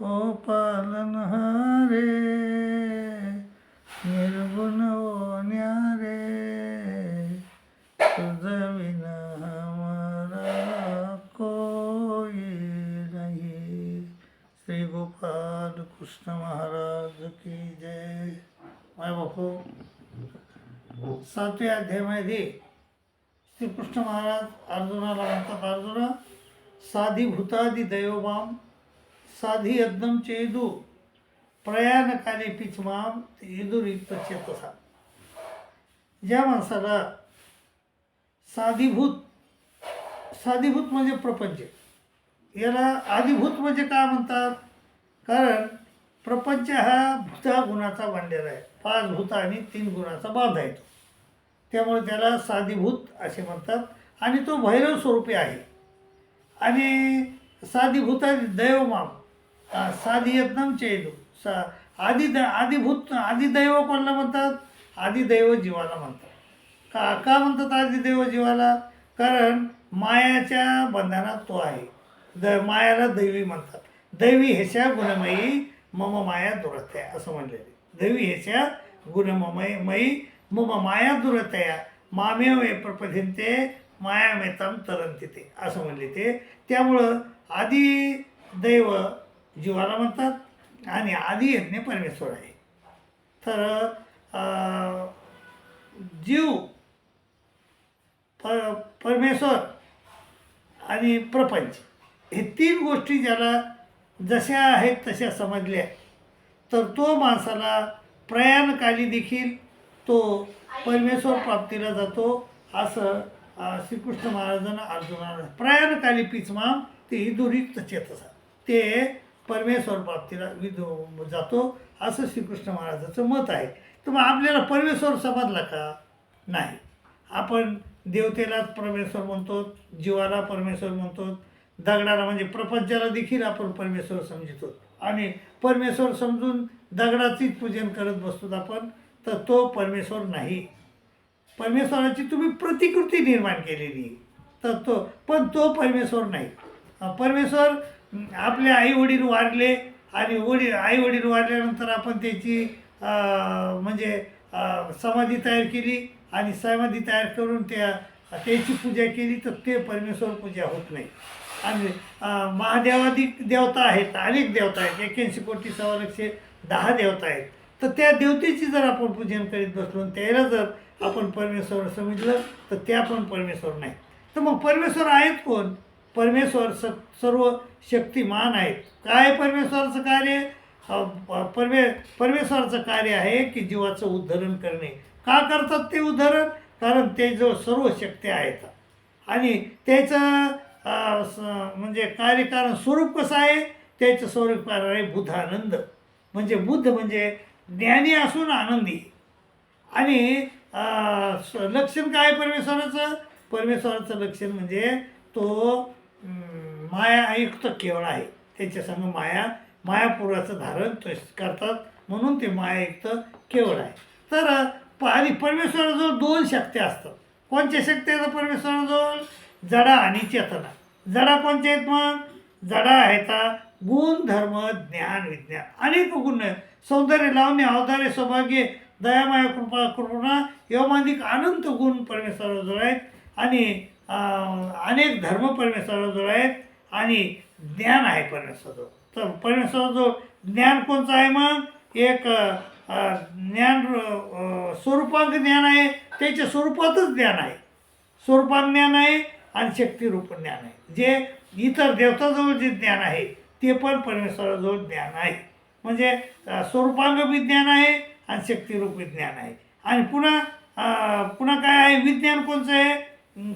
पालनहारे निर्गुण ओ न्यारे तुझविना मरा हमारा कोई नहीं. श्री गोपाल कृष्ण महाराज की जय. माय बापू. सातव्या अध्यायामध्ये श्रीकृष्ण महाराज अर्जुनाला म्हणतात अर्जुना साधी भूतादी दैवबाम साधी यज्ञम चेदू. प्रयाणकाले पिचमाम येदुरिक्त चेतसा. ज्या माणसाला साधीभूत साधीभूत म्हणजे प्रपंच. याला आदिभूत म्हणजे काय म्हणतात? कारण प्रपंच हा भूता गुणाचा बांधलेला आहे. पाच भूता आणि तीन गुणाचा बांध आहे त्यामुळे त्याला साधीभूत असे म्हणतात आणि तो भैरव स्वरूपी आहे. आणि साधीभूत दैवमाम. आ, साधी यत्नम सा आदि द आदिभूत आदिदैव कोणाला म्हणतात आदिदैव जीवाला म्हणतात का का म्हणतात आदिदैव जीवाला कारण मायाच्या बंधनात तो आहे द मायाला दैवी म्हणतात दैवी ह्याच्या गुणमयी मम माया दुरत्या असं म्हणलेले दैवी ह्याच्या गुणममयी मयी मम माया दुरतया मामेव प्रपथिंते मायामेताम तरंती ते असं म्हणले ते त्यामुळं आदी दैव जीवाला म्हणतात आणि आधी यज्ञ परमेश्वर आहे. तर जीव पर परमेश्वर आणि प्रपंच हे तीन गोष्टी ज्याला जशा आहेत तशा समजल्या तर तो माणसाला प्रयाणकाली देखील तो परमेश्वर प्राप्तीला जातो असं श्रीकृष्ण महाराजांना अर्जुनाला प्रयाणकाली पिचमाम ते ही इदुरिक्त चेतसा ते परमेश्वर बाबतीला विध जातो असं श्रीकृष्ण महाराजाचं मत आहे. तर मग आपल्याला परमेश्वर समजला का? नाही. आपण देवतेलाच परमेश्वर म्हणतो जीवाला परमेश्वर म्हणतो दगडाला म्हणजे प्रपंचाला देखील आपण परमेश्वर समजतो. आणि परमेश्वर समजून दगडाचीच पूजन करत बसतो आपण तर तो परमेश्वर नाही. परमेश्वराची तुम्ही प्रतिकृती निर्माण केलेली तर तो पण तो परमेश्वर नाही. परमेश्वर आपले आई वडील आणि वडील आई वडील आपण त्याची म्हणजे समाधी तयार केली आणि समाधी तयार करून त्या त्याची पूजा केली तर ते परमेश्वर पूजा होत नाही. आणि महादेवाधिक देवता आहेत अनेक देवता आहेत एक्क्याऐंशी कोटी सव्वा लक्षे दहा देवता आहेत. तर त्या देवतेची जर आपण पूजन करीत बसलो आणि त्याला जर आपण परमेश्वर समजलं तर त्या पण परमेश्वर नाही. तर मग परमेश्वर आहेत कोण? परमेश्वर स सर्व शक्तिमान आहेत. काय परमेश्वराचं कार्य? परमे परमेश्वराचं कार्य आहे की जीवाचं उद्धरण करणे. का करतात ते उद्धरण? कारण ते जो सर्व शक्ती आहेत. आणि त्याचं स- म्हणजे कार्यकारण स्वरूप कसं आहे? त्याचं स्वरूप कारण आहे बुद्धानंद. म्हणजे बुद्ध म्हणजे ज्ञानी असून आनंदी. आणि लक्षण काय आहे परमेश्वराचं? परमेश्वराचं लक्षण म्हणजे तो माया आयुक्त केवळ आहे. त्याच्या संग माया मायापुराचं धारण तो करतात म्हणून ते मायायुक्त केवळ आहे. तर प- आणि परमेश्वराजवळ दोन शक्ती असतात. कोणत्या शक्ती आहेत परमेश्वराजवळ? जडा आणि चेतना. जडा कोणते आहेत मग? जडा आहेत गुण धर्म ज्ञान विज्ञान. अनेक गुण सौंदर्य लावणे अवधारे सौभाग्य दयामाया कृपा कृपणा यवमाधिक अनंत गुण परमेश्वराजवळ आहेत. आणि अनेक धर्म परमेश्वराजवळ आहेत आणि ज्ञान आहे परमेश्वराजवळ तर परमेश्वराजवळ ज्ञान कोणचं आहे मग? एक ज्ञान स्वरूपांक ज्ञान आहे त्याच्या स्वरूपातच ज्ञान आहे. स्वरूपात ज्ञान आहे आणि शक्तिरूप ज्ञान आहे. जे इतर देवताजवळ जे ज्ञान आहे ते पण परमेश्वराजवळ ज्ञान आहे. म्हणजे स्वरूपांग विज्ञान आहे आणि शक्तिरूप विज्ञान आहे. आणि पुन्हा पुन्हा काय आहे? विज्ञान कोणचं आहे?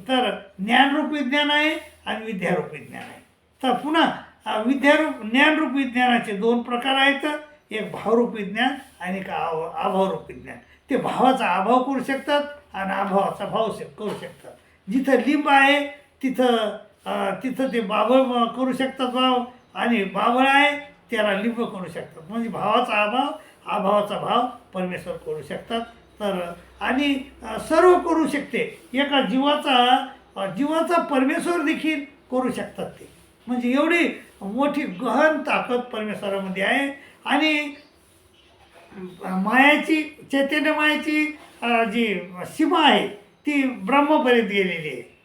तर ज्ञानरूप विज्ञान आहे आणि विद्यारूप विज्ञान आहे. तर पुन्हा विद्यारूप ज्ञानरूप विज्ञानाचे दोन प्रकार आहेत. एक भावरूप विज्ञान आणि एक आव अभावरूप विज्ञान. ते भावाचा अभाव करू शकतात आणि अभावाचा भाव करू शकतात. जिथं लिंब आहे तिथं तिथं ते बाबळ करू शकतात भाव आणि बाबळ आहे त्याला लिंब करू शकतात. म्हणजे भावाचा अभाव अभावाचा भाव परमेश्वर करू शकतात. तर आणि सर्व करू शकते. एका जीवाचा जीवाचा परमेश्वर देखील करू शकतात ते. म्हणजे एवढी मोठी गहन ताकद परमेश्वरामध्ये आहे. आणि मायाची चैतन्य मायाची जी सीमा आहे ती ब्रह्मपर्यंत गेलेली आहे.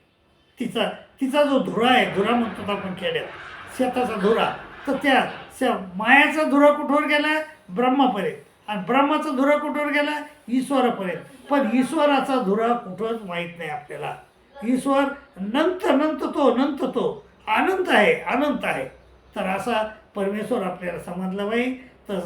तिचा तिचा जो धुरा आहे धुरा म्हणतो आपण खेड्यात शेताचा धुरा तर त्या श- मायाचा धुरा कुठवर गेला? ब्रह्मापर्यंत. आणि ब्रह्माचा धुरा कुठवर गेला? ईश्वरापर्यंत. पण ईश्वराचा धुरा कुठंच माहीत नाही आपल्याला. ईश्वर नंत नंत तो नंत तो. अनंत आहे अनंत आहे. तर असा परमेश्वर आपल्याला समजला पाहिजे तर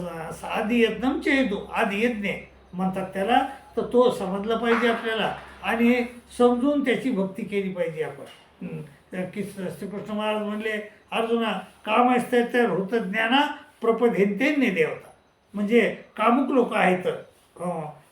आधी यज्ञमचे हेतू आधी यज्ञ म्हणतात त्याला. तर तो समजला पाहिजे आपल्याला. आणि समजून त्याची भक्ती केली पाहिजे आपण. की श्रीकृष्ण महाराज म्हणले अर्जुना काम असते तर होतं ज्ञाना प्रपदेंतेन्य देवता. म्हणजे कामुक लोक आहेत.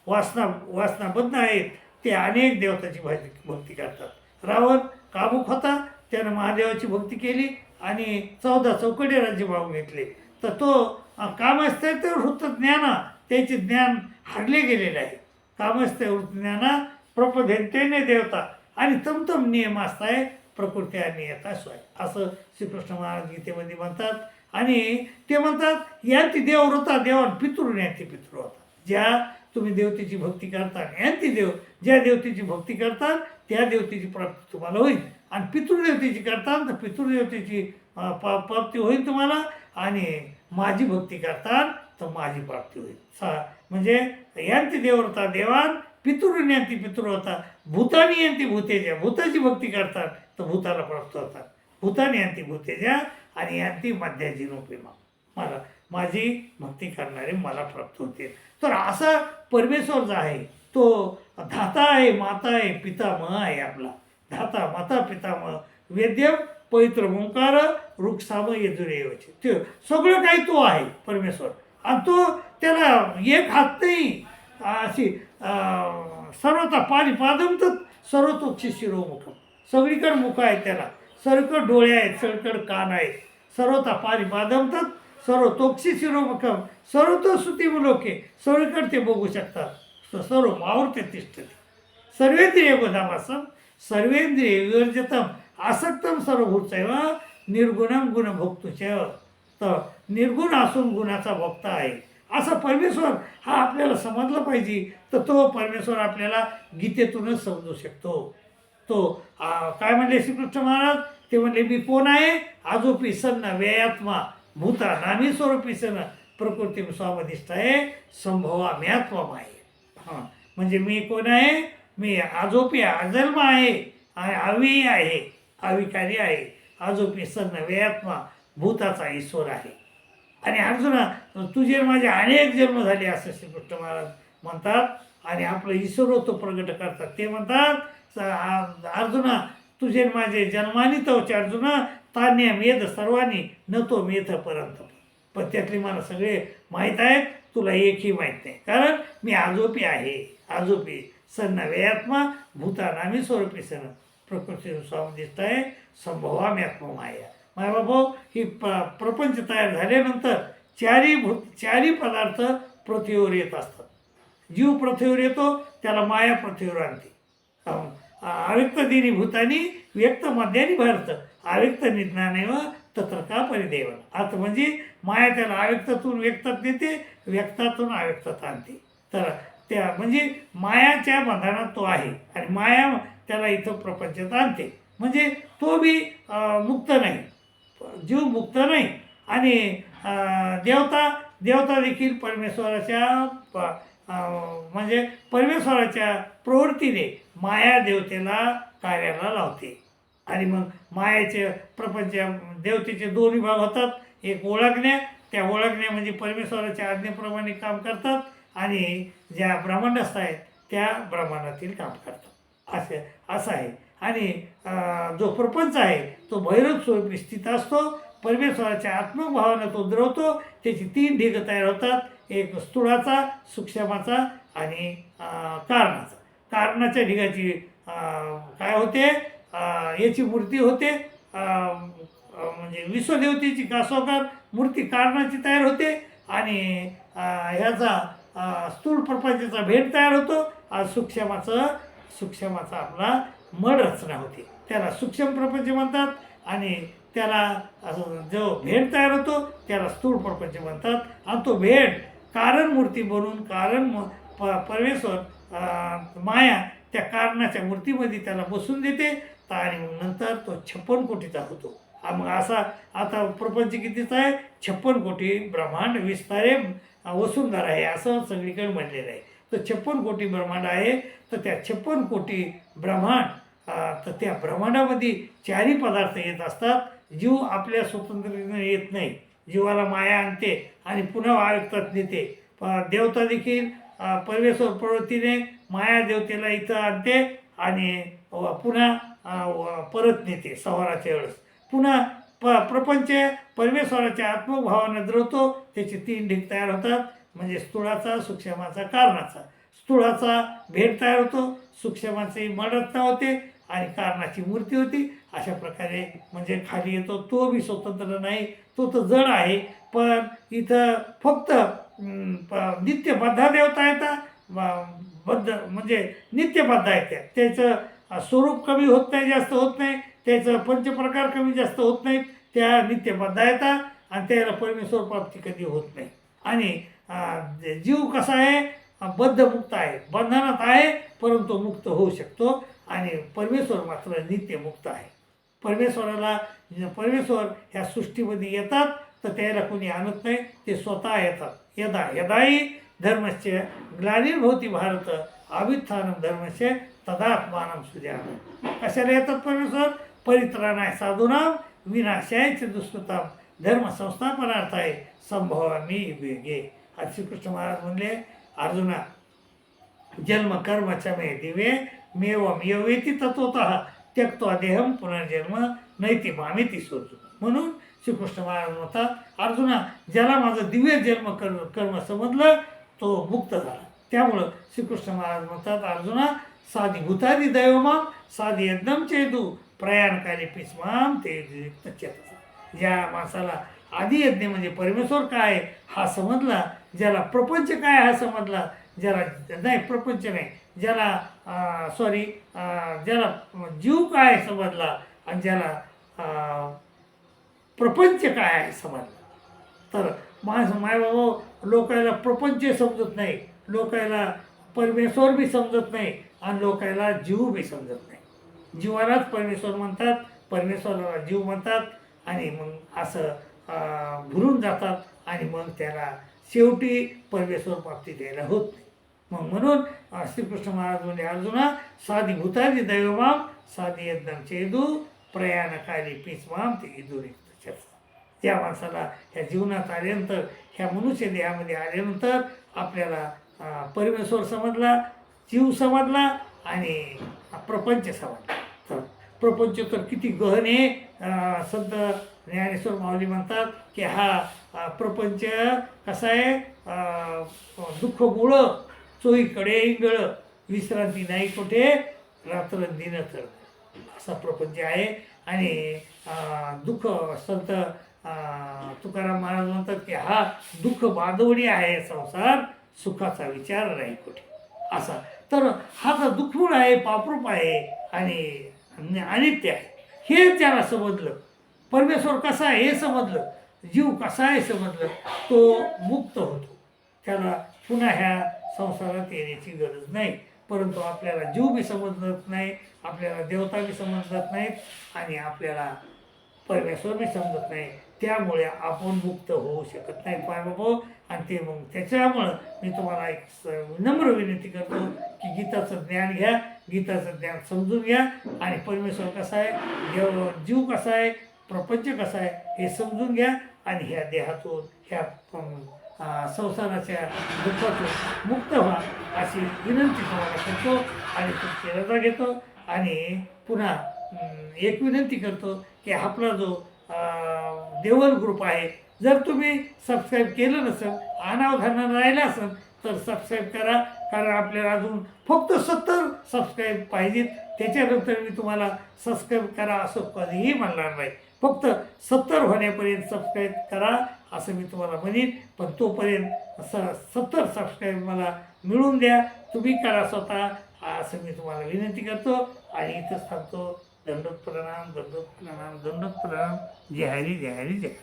वासना वासनाबद्ध आहेत. ते अनेक देवताची भक्ती भक्ती करतात. रावण कामुक होता त्यानं महादेवाची भक्ती केली आणि चौदा चौकडी राज्य भाव घेतले. तर तो अं, कामस्ते वृत्त ज्ञाना त्याचे ज्ञान हरले गेलेले आहे. कामस्थ वृत्त ज्ञाना प्रपदेंतेने देवता आणि तमतम नियम असताय प्रकृती आणि नियता स्वय असं श्रीकृष्ण महाराज गीतेमध्ये म्हणतात. आणि ते म्हणतात यांती देवव्रता देवान पितृ यांती पितृ होता. ज्या तुम्ही देवतेची भक्ती करता यांती देव ज्या देवतेची भक्ती करता त्या देवतेची प्राप्ती तुम्हाला होईल. आणि पितृदेवतेची करता तर पितृदेवतेची प्राप्ती होईल तुम्हाला. आणि माझी भक्ती करता तर माझी प्राप्ती होईल. सा म्हणजे यांती देवव्रता देवान पितृ पितृ होता. भूतानी यांती भूतेजा भूताची भक्ती करतात तर भूताला प्राप्त होतात भूतानी यांती भूतेजा आणि यांती मध्याची रूपेमा मला माझी भक्ती करणारे मला प्राप्त होते तर असा परमेश्वर जो आहे तो धाता आहे माता आहे पितामह आहे आपला. धाता माता पितामह वेद्य पवित्र ओंकार वृक्षाम येजुरेवचे ते सगळं काही तो आहे परमेश्वर. आणि तो त्याला एक हात नाही अशी सर्वता पाणी पादम तर सर्वतोक्षी शिरोमुख. सगळीकडे मुख आहे त्याला. सगळीकडे डोळे आहेत सगळीकडे कान आहेत. सर्वता पाणी पादम सर्व तोक्षी शिरोमुखम सर्व तो सुतीमुलोके सगळीकडे ते बघू शकतात. सर्व सर्व मावरते तिष्ठते. सर्वेंद्रिय गुणावासम सर्वेंद्रिय विवर्जितम आसक्तम सर्वभूतैव निर्गुणम गुणभोक्तुच तर निर्गुण असून गुणाचा भक्त आहे. असा परमेश्वर हा आपल्याला समजला पाहिजे तर तो परमेश्वर आपल्याला गीतेतूनच समजू शकतो. तो काय म्हणले श्रीकृष्ण महाराज? ते म्हणले मी कोण आहे? आजोपी सन्न व्ययात्मा भूता नामी स्वरूपी सन. प्रकृती स्वामधिष्ठ आहे संभवा म्यात्मा आहे हां. म्हणजे मी कोण आहे? मी आजोपी अजन्म आहे आणि अवी आहे अविकारी आहे. आजोपी सन्न व्ययात्मा भूताचा ईश्वर आहे. आणि अर्जुना तुझे माझे अनेक जन्म झाले असं श्रीकृष्ण महाराज म्हणतात. आणि आपलं ईश्वरत्व प्रगट करतात. ते म्हणतात अर्जुना तुझे माझे जन्मानी तवचे अर्जुना तान्य मेध सर्वांनी न तो मेध पर्यंत. पण त्यातले मला सगळे माहीत आहेत तुला एकही माहीत नाही. कारण मी आजोपी आहे. आजोपी सन्न वेयात्मा भूतानामी स्वरूपी सन प्रकृती स्वामदिष्ट आहे संभवाम्यात्म माया माय बाबा ही प प्रपंच तयार झाल्यानंतर चारी भूत चारी पदार्थ पृथ्वीवर येत असतात. जीव पृथ्वीवर येतो त्याला माया पृथ्वीवर आणते. अं, भूतानी व्यक्त मध्यानी भरत अव्यक्त निज्ञानेव व तत्र का परिदेवन आता म्हणजे माया त्याला अव्यक्तातून व्यक्तात नेते व्यक्तातून अव्यक्तात आणते तर त्या म्हणजे मायाच्या बंधनात तो आहे आणि माया त्याला इथं प्रपंचात आणते म्हणजे तो बी मुक्त नाही जीव मुक्त नाही आणि देवता देवता देखील परमेश्वराच्या म्हणजे परमेश्वराच्या प्रवृत्तीने माया देवतेला कार्याला लावते. आणि मग मायाचे प्रपंच देवतेचे दोन विभाग होतात. एक ओळखण्या त्या ओळखण्या म्हणजे परमेश्वराच्या आज्ञेप्रमाणे काम करतात आणि ज्या ब्रह्मांडस्थ आहेत त्या ब्रह्मांडातील काम करतात. असे असं आहे. आणि जो प्रपंच आहे तो भैरव स्वरूपी स्थित असतो. परमेश्वराच्या आत्मभावानं तो द्रवतो. त्याची तीन ढिग तयार होतात. एक स्थूळाचा सूक्ष्माचा आणि कारणाचा कारणाच्या ढिगाची काय होते? याची मूर्ती होते. म्हणजे विश्वदेवतेची कासोकार मूर्ती कारणाची तयार होते आणि ह्याचा स्थूळ स्थूल प्रपंचाचा भेट तयार होतो. आणि सूक्ष्माचं सूक्ष्माचा आपला मड रचना होते. त्याला सूक्ष्म प्रपंच म्हणतात आणि त्याला असं जो भेट तयार होतो त्याला स्थूळ प्रपंच म्हणतात. आणि तो भेट कारण मूर्ती बनून कारण म- प परमेश्वर माया त्या कारणाच्या मूर्तीमध्ये त्याला बसून देते. आणि मग नंतर तो छप्पन कोटीचा होतो. हा मग असा आता प्रपंच कितीचा आहे? छप्पन कोटी ब्रह्मांड विस्तारे वसुंधरा आहे. असं सगळीकडे म्हणलेलं आहे. तर छप्पन कोटी ब्रह्मांड आहे. तर त्या छप्पन कोटी ब्रह्मांड तर त्या ब्रह्मांडामध्ये चारही पदार्थ येत असतात. जीव आपल्या स्वतंत्रतेने येत नाही. जीवाला माया आणते आणि पुन्हा आयुक्तात नेते. प- देवता देखील परमेश्वर प्रवृत्तीने माया देवतेला इथं आणते आणि पुन्हा परत नेते सवाराच्या वेळेस. पुन्हा प प्रपंच परमेश्वराच्या आत्मभावाने द्रवतो त्याचे तीन ढीक तयार होतात. म्हणजे स्थूळाचा सूक्ष्माचा कारणाचा. स्थूळाचा भेट तयार होतो सूक्ष्माची मडत्ता होते आणि कारणाची मूर्ती होती. अशा प्रकारे म्हणजे खाली येतो तो बी स्वतंत्र नाही तो तर जड आहे. पण इथं फक्त नित्य प- नित्यबद्धा देवता येतात. बद्ध म्हणजे नित्यबद्ध आहेत त्या त्याचं स्वरूप कमी होत नाही जास्त होत नाही. त्याचं पंचप्रकार कमी जास्त होत नाहीत. त्या नित्यबद्ध येतात आणि त्याला परमेश्वर प्राप्ती कधी होत नाही. आणि जीव कसा आहे? बद्ध बद्धमुक्त आहे. बंधनात आहे परंतु मुक्त होऊ शकतो. आणि परमेश्वर मात्र नित्यमुक्त आहे. परमेश्वराला परमेश्वर ह्या सृष्टीमध्ये येतात. तर त्याला कोणी आणत नाही ते स्वतः येतात. यदा यदाही धर्मस्य ग्लानिर्भवती भारत अभित्थानम धर्मस्य तदात्मानम सुजान। कशाला येतात परमेश्वर? परित्राणाय साधूनाम विनाशाय च दुष्कृताम धर्मसंस्थापनार्थ आहे संभव मी वेगे। आज श्रीकृष्ण महाराज म्हणले अर्जुना जन्म कर्म च मे दिवे मेवम यवेती तत्वत त्यक्त्वा देहम पुनर्जन्म नैती मामिती सोर्जु म्हणून श्रीकृष्ण महाराज म्हणतात अर्जुना ज्याला माझं दिव्य जन्म कर्म कर्म समजलं तो मुक्त झाला. त्यामुळं श्रीकृष्ण महाराज म्हणतात अर्जुना साधी भूतादी दैवमाम साधी एकदम चेदू प्रयाणकाली पिस्माम ते ज्या माणसाला आधी यज्ञ म्हणजे परमेश्वर काय हा समजला ज्याला प्रपंच काय हा समजला ज्याला नाही प्रपंच नाही ज्याला सॉरी ज्याला जीव काय समजला आणि ज्याला प्रपंच काय आहे समजला तर माणस मायबाबा लोकायला प्रपंच समजत नाही लोकायला परमेश्वर बी समजत नाही आणि लोकायला जीव बी समजत नाही. जीवालाच परमेश्वर म्हणतात परमेश्वराला जीव म्हणतात आणि मग असं भुरून जातात आणि मग त्याला शेवटी परमेश्वर प्राप्ती द्यायला होत नाही. मग म्हणून श्रीकृष्ण महाराज म्हणजे अर्जुना साधी भूतादी दैवमाम साधी यज्ञांचे चेदू प्रयाणकाली पिस्माम ते इदुरिक्त त्या माणसाला ह्या जीवनात आल्यानंतर ह्या मनुष्य देहामध्ये आल्यानंतर आपल्याला परमेश्वर समजला जीव समजला आणि प्रपंच समजला. तर प्रपंच तर किती गहन आहे संत ज्ञानेश्वर माऊली म्हणतात की हा प्रपंच कसा आहे? दुःख मुळं चोईकडे इंगळ विश्रांती नाही कुठे रात्र दिन तर असा प्रपंच आहे आणि दुःख संत तुकाराम महाराज म्हणतात की हा दुःख बांधवडी आहे संसार सुखाचा विचार नाही कुठे. असा. तर हा तर दुःखमूळ आहे पापरूप आहे आणि आणि अनित्य आहे हे त्याला समजलं. परमेश्वर कसा आहे हे समजलं. जीव कसा आहे समजलं. तो मुक्त होतो. त्याला पुन्हा ह्या संसारात येण्याची गरज नाही. परंतु आपल्याला जीव बी समजत नाही आपल्याला देवता बी समजत नाहीत आणि आपल्याला परमेश्वर बी समजत नाही. त्यामुळे आपण मुक्त होऊ शकत नाही. पाय बाबा. आणि ते मग त्याच्यामुळं मी तुम्हाला एक नम्र विनंती करतो की गीताचं ज्ञान घ्या. गीताचं ज्ञान समजून घ्या. आणि परमेश्वर कसा आहे? देव जीव कसा आहे? प्रपंच कसा आहे? हे समजून घ्या. आणि ह्या देहातून ह्या संसाराच्या दुःखातून मुक्त व्हा अशी विनंती तुम्हाला करतो. आणि तुमची रजा घेतो. आणि पुन्हा एक विनंती करतो की आपला जो देवल ग्रुप आहे. जर तुम्ही सबस्क्राईब केलं नसेल अनावधानानं राहिलं असेल तर सबस्क्राईब करा. कारण आपल्याला अजून फक्त सत्तर सबस्क्राईब पाहिजेत. त्याच्यानंतर मी तुम्हाला सबस्क्राईब करा असं कधीही म्हणणार नाही. फक्त सत्तर होण्यापर्यंत सबस्क्राईब करा असं मी तुम्हाला म्हणेन. पण तोपर्यंत स सत्तर सबस्क्राईब मला मिळवून द्या. तुम्ही करा स्वतः असं मी तुम्हाला विनंती करतो. आणि इथंच थांबतो. दंडोत प्रणाम दंडोत प्रणाम दंडोत प्रणाम जय हरी जय हरी. जय